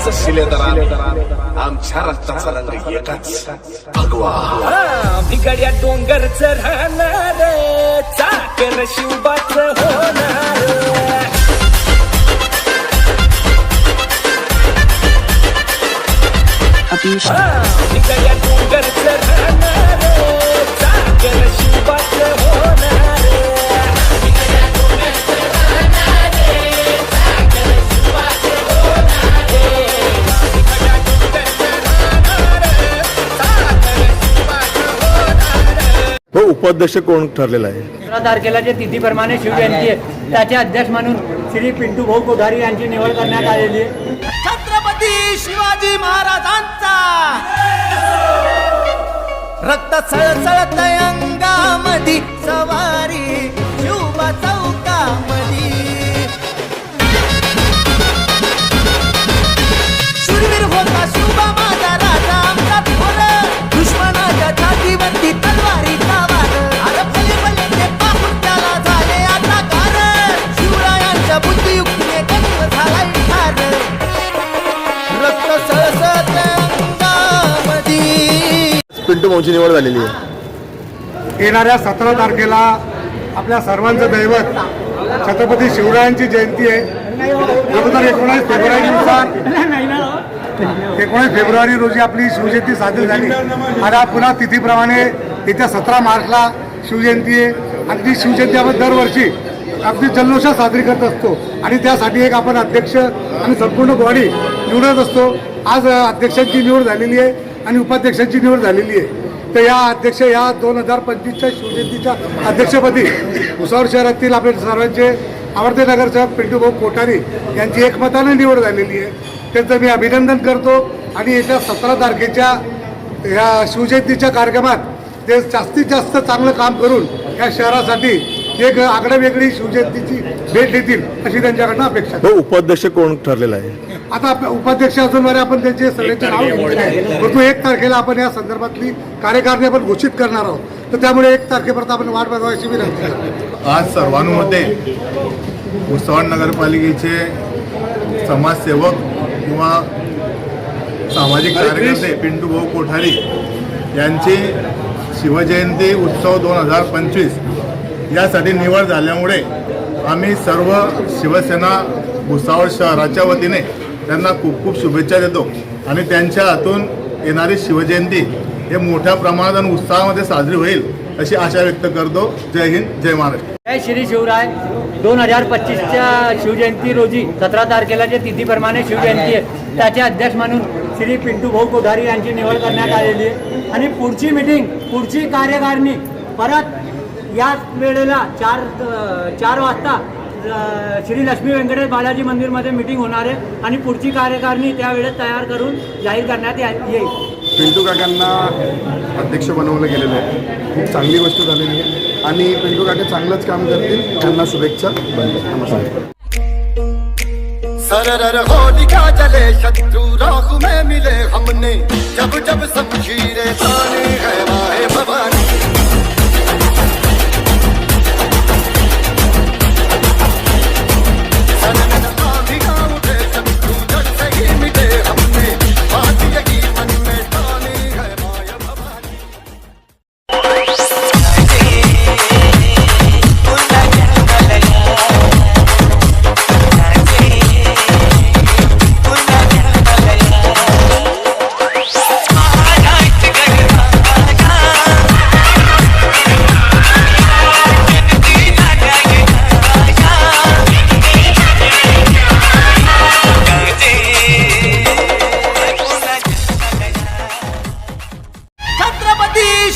उंच शिलेदरात आमच्या रक्ताचा रंग एकच. भगवा भिगड्या डोंगरच राहणार चाकर शिवबाच होणार उपाध्यक्ष कोण ठरलेला आहे? सतरा तारखेला जे तिथीप्रमाणे शिवजयंती आहे. त्याचे अध्यक्ष म्हणून श्री पिंटू भाऊ कोठारी यांची निवड करण्यात आलेली आहे. छत्रपती शिवाजी महाराजांचा! रक्त सळसळत अंगामधी सवारी शिवबा चौकामधी पिंटू भाऊची निवड झालेली आहे. येणाऱ्या सतरा तारखेला आपल्या सर्वांचं दैवत छत्रपती शिवरायांची जयंती आहे. अगोदर एकोणावीस फेब्रुवारीनुसार एकोणीस फेब्रुवारी रोजी आपली शिवजयंती साजरी झाली. आणि पुन्हा तिथीप्रमाणे येत्या सतरा मार्चला शिवजयंती आहे. आणि ती शिवजयंती आपण दरवर्षी अगदी जल्लोषात साजरी करत असतो. आणि त्यासाठी एक आपण अध्यक्ष आणि संपूर्ण बॉडी निवडत असतो. आज अध्यक्षांची निवड झालेली आहे. आणि उपाध्यक्षांची निवड झालेली आहे. तर या अध्यक्ष या दोन हजार पंचवीसच्या शिवजयंतीच्या अध्यक्षपदी भुसावळ शहरातील आपले सर्वांचे आवडते नगरसेवक पिंटूभाऊ कोठारी यांची एकमताने निवड झालेली आहे. त्यांचं मी अभिनंदन करतो आणि येत्या सतरा तारखेच्या या शिवजयंतीच्या कार्यक्रमात ते जास्तीत जास्त चांगलं काम करून या शहरासाठी एक आगळ्यावेगळी शिवजयंतीची भेट देतील अशी त्यांच्याकडनं अपेक्षा आहे. हो उपाध्यक्ष कोण ठरलेला आहे? आता आपल्या उपाध्यक्ष अजूनवरे आपण त्यांचे सगळ्यांचे नाव घेतलेले आहे. परंतु एक तारखेला आपण या संदर्भातली कार्यकारिणी आपण घोषित करणार आहोत. तर त्यामुळे एक तारखेपर्यंत आपण वाट अशी विनंती करतो आज सर्वांमध्ये भुसावळ नगरपालिकेचे समाजसेवक किंवा सामाजिक कार्यकर्ते पिंटू भाऊ कोठारी यांची शिवजयंती उत्सव दोन हजार पंचवीस यासाठी निवड झाल्यामुळे आम्ही सर्व शिवसेना भुसावळ शहराच्या वतीने त्यांना खूप खूप शुभेच्छा देतो. आणि त्यांच्या हातून येणारी शिवजयंती हे मोठ्या प्रमाणात आणि उत्साहामध्ये साजरी होईल अशी आशा व्यक्त करतो. जय हिंद जय महाराष्ट्र. जय श्री शिवराय. दोन हजार पच्चीसच्या शिवजयंती रोजी सतरा तारखेला जे तिथीप्रमाणे शिवजयंती आहे त्याचे अध्यक्ष म्हणून श्री पिंटू भाऊ कोठारी यांची निवड करण्यात आलेली आहे. आणि पुढची मिटिंग पुढची कार्यकारिणी परत याच वेळेला चार चार वाजता श्री लक्ष्मी व्यंकटेश बालाजी मंदिरमध्ये मिटिंग होणार आहे आणि पुढची कार्यकारिणी त्यावेळेस तयार करून जाहीर करण्यात येईल. पिंटू काकांना अध्यक्ष बनवलं गेलेलं आहे. खूप चांगली गोष्ट झालेली आहे. आणि पिंटू काका चांगलंच काम करतील. त्यांना शुभेच्छा. नमस्कार. सरर होलिका जले शत्रु राहु में मिले हमने। जब जब शमशीरें ताने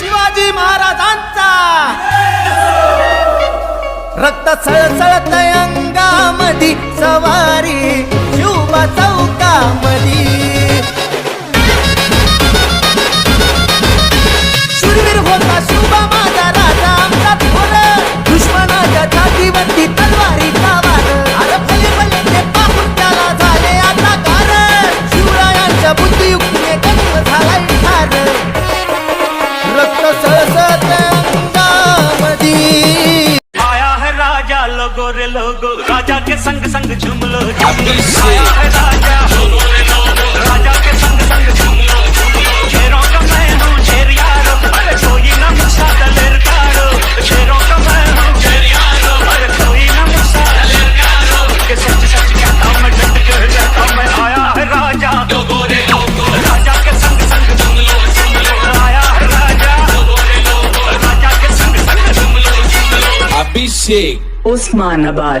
शिवाजी महाराजांचा. रक्त सळसळत अंगामधी सवारी शिव चौकामधी. गोरे लोगो राजा के संग संग झूम लो आया है शेख उस्मानाबाद